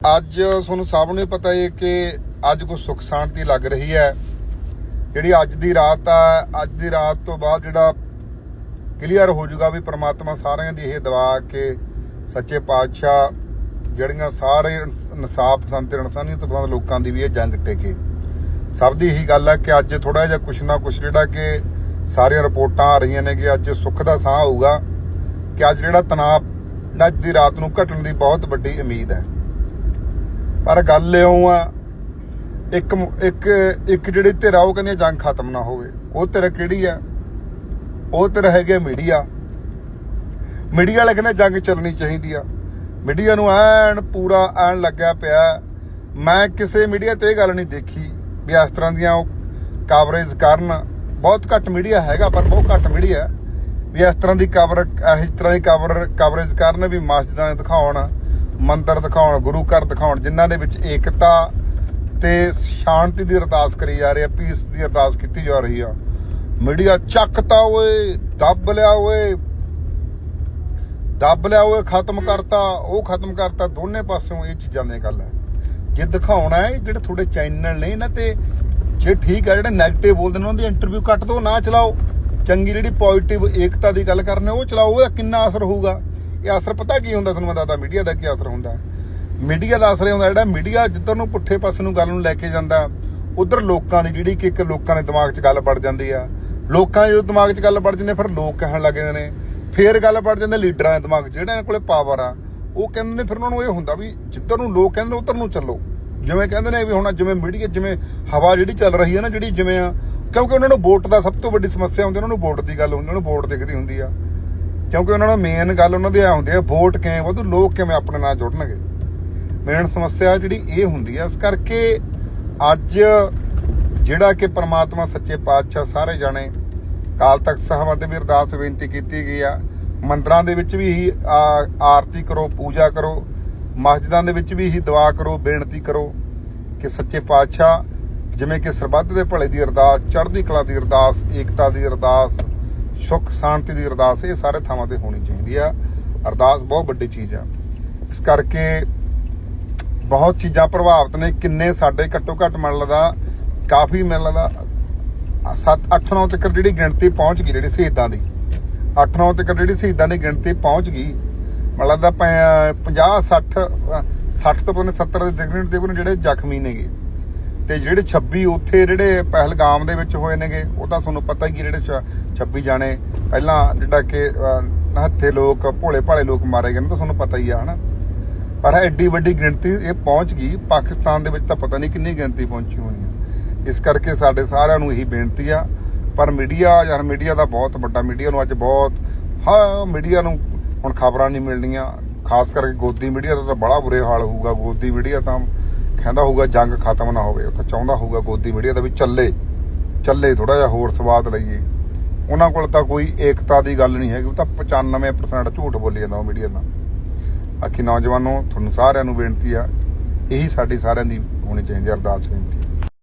ਅੱਜ ਤੁਹਾਨੂੰ ਸਭ ਨੂੰ ਹੀ ਪਤਾ ਹੈ ਕਿ ਅੱਜ ਕੋਈ ਸੁੱਖ ਸ਼ਾਂਤੀ ਲੱਗ ਰਹੀ ਹੈ। ਜਿਹੜੀ ਅੱਜ ਦੀ ਰਾਤ ਆ, ਅੱਜ ਦੀ ਰਾਤ ਤੋਂ ਬਾਅਦ ਜਿਹੜਾ ਕਲੀਅਰ ਹੋ ਜਾਊਗਾ ਵੀ ਪ੍ਰਮਾਤਮਾ ਸਾਰਿਆਂ ਦੀ ਇਹ ਦੁਆ ਕਿ ਸੱਚੇ ਪਾਤਸ਼ਾਹ ਜਿਹੜੀਆਂ ਸਾਰੇ ਇਨਸਾਫ ਪਸੰਦ ਇਨਸਾਨੀ ਇਨਸਾਨੀਅਤ ਪਸੰਦ ਲੋਕਾਂ ਦੀ ਵੀ ਇਹ ਜੰਗ ਟੇਕੇ। ਸਭ ਦੀ ਇਹੀ ਗੱਲ ਹੈ ਕਿ ਅੱਜ ਥੋੜਾ ਜਿਹਾ ਕੁਛ ਨਾ ਕੁਛ ਜਿਹੜਾ ਕਿ ਸਾਰੀਆਂ ਰਿਪੋਰਟਾਂ ਆ ਰਹੀਆਂ ਨੇ ਕਿ ਅੱਜ ਸੁੱਖ ਦਾ ਸਾਹ ਹੋਊਗਾ ਕਿ ਅੱਜ ਜਿਹੜਾ ਤਣਾਅ ਅੱਜ ਦੀ ਰਾਤ ਨੂੰ ਘਟਣ ਦੀ ਬਹੁਤ ਵੱਡੀ ਉਮੀਦ ਹੈ। ਪਰ ਗੱਲ ਇਉਂ ਆ, ਇੱਕ ਇੱਕ ਇੱਕ ਜਿਹੜੀ ਧਿਰ ਆ, ਉਹ ਕਹਿੰਦੀ ਜੰਗ ਖਤਮ ਨਾ ਹੋਵੇ। ਉਹ ਧਿਰ ਕਿਹੜੀ ਆ? ਉਹ ਧਿਰ ਹੈਗੇ ਮੀਡੀਆ। ਮੀਡੀਆ ਵਾਲੇ ਕਹਿੰਦੇ ਜੰਗ ਚੱਲਣੀ ਚਾਹੀਦੀ ਆ। ਮੀਡੀਆ ਨੂੰ ਐਨ ਪੂਰਾ ਐਨ ਲੱਗਿਆ ਪਿਆ। ਮੈਂ ਕਿਸੇ ਮੀਡੀਆ ਤੇ ਇਹ ਗੱਲ ਨਹੀਂ ਦੇਖੀ ਵੀ ਇਸ ਤਰ੍ਹਾਂ ਦੀਆਂ ਉਹ ਕਵਰੇਜ ਕਰਨ। ਬਹੁਤ ਘੱਟ ਮੀਡੀਆ ਹੈਗਾ, ਪਰ ਬਹੁਤ ਘੱਟ ਮੀਡੀਆ। ਵੀ ਇਸ ਤਰ੍ਹਾਂ ਦੀ ਕਵਰ ਇਸ ਤਰ੍ਹਾਂ ਦੀ ਕਵਰ ਕਵਰੇਜ ਕਰਨ ਵੀ ਮਸਜਿਦਾਂ ਦਿਖਾਉਣ। ਮੰਦਰ ਦਿਖਾਉਣ, ਗੁਰੂ ਘਰ ਦਿਖਾਉਣ, ਜਿਨ੍ਹਾਂ ਦੇ ਵਿੱਚ ਏਕਤਾ ਤੇ ਸ਼ਾਂਤੀ ਦੀ ਅਰਦਾਸ ਕਰੀ ਜਾ ਰਹੀ ਆ ਪੀਸ ਦੀ ਅਰਦਾਸ ਕੀਤੀ ਜਾ ਰਹੀ ਆ। ਮੀਡੀਆ ਚੱਕਤਾ ਓਏ, ਦੱਬ ਲਿਆ ਓਏ। ਦੱਬ ਲਿਆ ਓਏ, ਖਤਮ ਕਰਤਾ। ਉਹ ਖਤਮ ਕਰਤਾ, ਦੋਨੇ ਪਾਸਿਓਂ ਇਹ ਚੀਜ਼ਾਂ ਦੀ ਗੱਲ ਹੈ। ਜੇ ਦਿਖਾਉਣਾ ਹੈ, ਜਿਹੜੇ ਤੁਹਾਡੇ ਚੈਨਲ ਨੇ ਇਹਨਾਂ ਤੇ, ਜੇ ਠੀਕ ਹੈ, ਜਿਹੜੇ 네ਗੇਟਿਵ ਬੋਲਦੇ ਨੇ, ਉਹਨਾਂ ਦੀ ਇੰਟਰਵਿਊ ਕੱਟ ਦੋ ਨਾ ਚਲਾਓ। ਚੰਗੀ ਜਿਹੜੀ ਪੋਜ਼ਿਟਿਵ ਏਕਤਾ ਦੀ ਗੱਲ ਕਰਨੇ, ਉਹ ਚਲਾਓ, ਉਹਦਾ ਕਿੰਨਾ ਅਸਰ ਹੋਊਗਾ? ਇਹ ਅਸਰ ਪਤਾ ਕੀ ਹੁੰਦਾ ਤੁਹਾਨੂੰ ਮੈਂ ਦੱਸਦਾ, ਮੀਡੀਆ ਦਾ ਕੀ ਅਸਰ ਹੁੰਦਾ? ਮੀਡੀਆ ਦਾ ਅਸਰ ਹੁੰਦਾ ਜਿਹੜਾ ਮੀਡੀਆ ਜਿੱਧਰ ਨੂੰ ਪੁੱਠੇ ਪਾਸੇ ਨੂੰ ਗੱਲ ਨੂੰ ਲੈ ਕੇ ਜਾਂਦਾ, ਉਧਰ ਲੋਕਾਂ ਦੀ ਜਿਹੜੀ ਕਿ ਇੱਕ ਲੋਕਾਂ ਦੇ ਦਿਮਾਗ 'ਚ ਗੱਲ ਵੜ ਜਾਂਦੀ ਆ। ਲੋਕਾਂ ਦੇ ਦਿਮਾਗ 'ਚ ਗੱਲ ਵੜ ਜਾਂਦੀ, ਫਿਰ ਲੋਕ ਕਹਿਣ ਲੱਗ ਜਾਂਦੇ ਨੇ। ਫਿਰ ਗੱਲ ਵੜ ਜਾਂਦੇ ਲੀਡਰਾਂ ਦੇ ਦਿਮਾਗ 'ਚ, ਜਿਹੜਾ ਕੋਲੇ ਪਾਵਰ ਆ, ਉਹ ਕਹਿੰਦੇ ਨੇ, ਫਿਰ ਉਹਨਾਂ ਨੂੰ ਇਹ ਹੁੰਦਾ ਵੀ ਜਿੱਧਰ ਨੂੰ ਲੋਕ ਕਹਿੰਦੇ ਉਧਰ ਨੂੰ ਚੱਲੋ। ਜਿਵੇਂ ਕਹਿੰਦੇ ਨੇ ਵੀ ਹੁਣ ਜਿਵੇਂ ਮੀਡੀਆ, ਜਿਵੇਂ ਹਵਾ ਜਿਹੜੀ ਚੱਲ ਰਹੀ ਹੈ ਨਾ, ਜਿਹੜੀ ਜਿਵੇਂ ਆ, ਕਿਉਂਕਿ ਉਹਨਾਂ ਨੂੰ ਵੋਟ ਦਾ ਸਭ ਤੋਂ ਵੱਡੀ ਸਮੱਸਿਆ ਹੁੰਦੀ, ਉਹਨਾਂ ਨੂੰ ਵੋਟ ਦੀ ਗੱਲ ਹੁੰਦੀ ਉਹਨਾਂ ਨੂੰ ਵੋਟ ਦਿਖਦੀ ਹੁੰਦੀ ਆ। ਕਿਉਂਕਿ ਉਹਨਾਂ ਨੂੰ ਮੇਨ ਗੱਲ ਉਹਨਾਂ ਦੇ ਆ ਹੁੰਦੀ ਹੈ ਵੋਟ ਕਿਵੇਂ ਵਧੂ, ਲੋਕ ਕਿਵੇਂ ਆਪਣੇ ਨਾਲ ਜੁੜਨਗੇ। ਮੇਨ ਸਮੱਸਿਆ ਜਿਹੜੀ ਇਹ ਹੁੰਦੀ ਹੈ ਇਸ ਕਰਕੇ ਅੱਜ ਜਿਹੜਾ ਕਿ ਪ੍ਰਮਾਤਮਾ ਸੱਚੇ ਪਾਤਸ਼ਾਹ ਸਾਰੇ ਜਾਣੇ ਕਾਲ ਤਖਤ ਸਾਹਿਬਾਂ ਤੇ ਵੀ ਅਰਦਾਸ ਬੇਨਤੀ ਕੀਤੀ ਗਈ ਆ, ਮੰਦਰਾਂ ਦੇ ਵਿੱਚ ਵੀ ਆਰਤੀ ਕਰੋ, ਪੂਜਾ ਕਰੋ, ਮਸਜਿਦਾਂ ਦੇ ਵਿੱਚ ਵੀ ਹੀ ਦੁਆ ਕਰੋ, ਬੇਨਤੀ ਕਰੋ ਕਿ ਸੱਚੇ ਪਾਤਸ਼ਾਹ ਜਿਵੇਂ ਕਿ ਸਰਬੱਤ ਦੇ ਭਲੇ ਦੀ ਅਰਦਾਸ, ਚੜ੍ਹਦੀ ਕਲਾ ਦੀ ਅਰਦਾਸ, ਏਕਤਾ ਦੀ ਅਰਦਾਸ ਸੁੱਖ, ਸ਼ਾਂਤੀ ਦੀ ਅਰਦਾਸ ਇਹ ਸਾਰੇ ਥਾਵਾਂ ਤੇ ਹੋਣੀ ਚਾਹੀਦੀ ਆ। ਅਰਦਾਸ ਬਹੁਤ ਵੱਡੀ ਚੀਜ਼ ਆ। ਇਸ ਕਰਕੇ ਬਹੁਤ ਚੀਜ਼ਾਂ ਪ੍ਰਭਾਵਿਤ ਨੇ। ਕਿੰਨੇ ਸਾਡੇ ਘੱਟੋ ਘੱਟ ਮੰਨ ਲਦਾ ਕਾਫੀ ਮਿਲ ਲਦਾ 7 8 9 ਤੱਕ ਜਿਹੜੀ ਗਿਣਤੀ ਪਹੁੰਚ ਗਈ ਜਿਹੜੀ ਸ਼ਹੀਦਾਂ ਦੀ। 8 9 ਤੱਕ ਜਿਹੜੀ ਸ਼ਹੀਦਾਂ ਦੀ ਗਿਣਤੀ ਪਹੁੰਚ ਗਈ। ਮੰਨ ਲਦਾ 50 60 60 ਤੋਂ ਪਨੇ 70 ਦੇ ਦਿਗਣ ਦੇ ਜਿਹੜੇ ਜ਼ਖਮੀ ਨੇਗੇ। ਤੇ ਜਿਹੜੇ 26 ਉੱਥੇ ਜਿਹੜੇ ਪਹਿਲਗਾਮ ਦੇ ਵਿੱਚ ਹੋਏ ਨੇਗੇ, ਉਹ ਤਾਂ ਤੁਹਾਨੂੰ ਪਤਾ ਹੀ ਕਿ ਜਿਹੜੇ 26 ਜਾਣੇ ਪਹਿਲਾਂ ਜਿਹੜਾ ਕਿ ਹੱਥੇ ਲੋਕ, ਭੋਲੇ ਭਾਲੇ ਲੋਕ ਮਾਰੇ ਗਏ ਨੇ ਤਾਂ ਤੁਹਾਨੂੰ ਪਤਾ ਹੀ ਆ, ਹਨਾ? ਪਰ ਐਡੀ ਵੱਡੀ ਗਿਣਤੀ ਇਹ ਪਹੁੰਚ ਗਈ, ਪਾਕਿਸਤਾਨ ਦੇ ਵਿੱਚ ਤਾਂ ਪਤਾ ਨਹੀਂ ਕਿੰਨੀ ਗਿਣਤੀ ਪਹੁੰਚੀ ਹੋਣੀ ਹੈ ਇਸ ਕਰਕੇ ਸਾਡੇ ਸਾਰਿਆਂ ਨੂੰ ਇਹੀ ਬੇਨਤੀ ਆ, ਪਰ ਮੀਡੀਆ, ਯਾਰ ਮੀਡੀਆ ਦਾ ਬਹੁਤ ਵੱਡਾ, ਮੀਡੀਆ ਨੂੰ ਅੱਜ ਬਹੁਤ, ਹਾਂ, ਮੀਡੀਆ ਨੂੰ ਹੁਣ ਖਬਰਾਂ ਨਹੀਂ ਮਿਲਣੀਆਂ, ਖਾਸ ਕਰਕੇ ਗੋਦੀ ਮੀਡੀਆ ਦਾ ਤਾਂ ਬੜਾ ਬੁਰੇ ਹਾਲ ਹੋਊਗਾ, ਗੋਦੀ ਮੀਡੀਆ ਤਾਂ ਕਹਿੰਦਾ ਹੋਊਗਾ ਜੰਗ ਖਤਮ ਨਾ ਹੋਵੇ, ਉਹ ਤਾਂ ਚਾਹੁੰਦਾ ਹੋਊਗਾ ਗੋਦੀ ਮੀਡੀਆ ਦਾ ਵੀ ਚੱਲੇ ਚੱਲੇ ਥੋੜਾ ਜਿਹਾ ਹੋਰ ਸਵਾਦ ਲਈਏ। ਉਹਨਾਂ ਕੋਲ ਤਾਂ ਕੋਈ ਏਕਤਾ ਦੀ ਗੱਲ ਨਹੀਂ ਹੈਗੀ, ਉਹ ਤਾਂ 95% ਝੂਠ ਬੋਲੀ ਜਾਂਦਾ ਉਹ ਮੀਡੀਆ ਦਾ। ਬਾਕੀ ਨੌਜਵਾਨੋ, ਤੁਹਾਨੂੰ ਸਾਰਿਆਂ ਨੂੰ ਬੇਨਤੀ ਆ, ਇਹੀ ਸਾਡੀ ਸਾਰਿਆਂ ਦੀ ਹੋਣੀ ਚਾਹੀਦੀ ਅਰਦਾਸ, ਬੇਨਤੀ।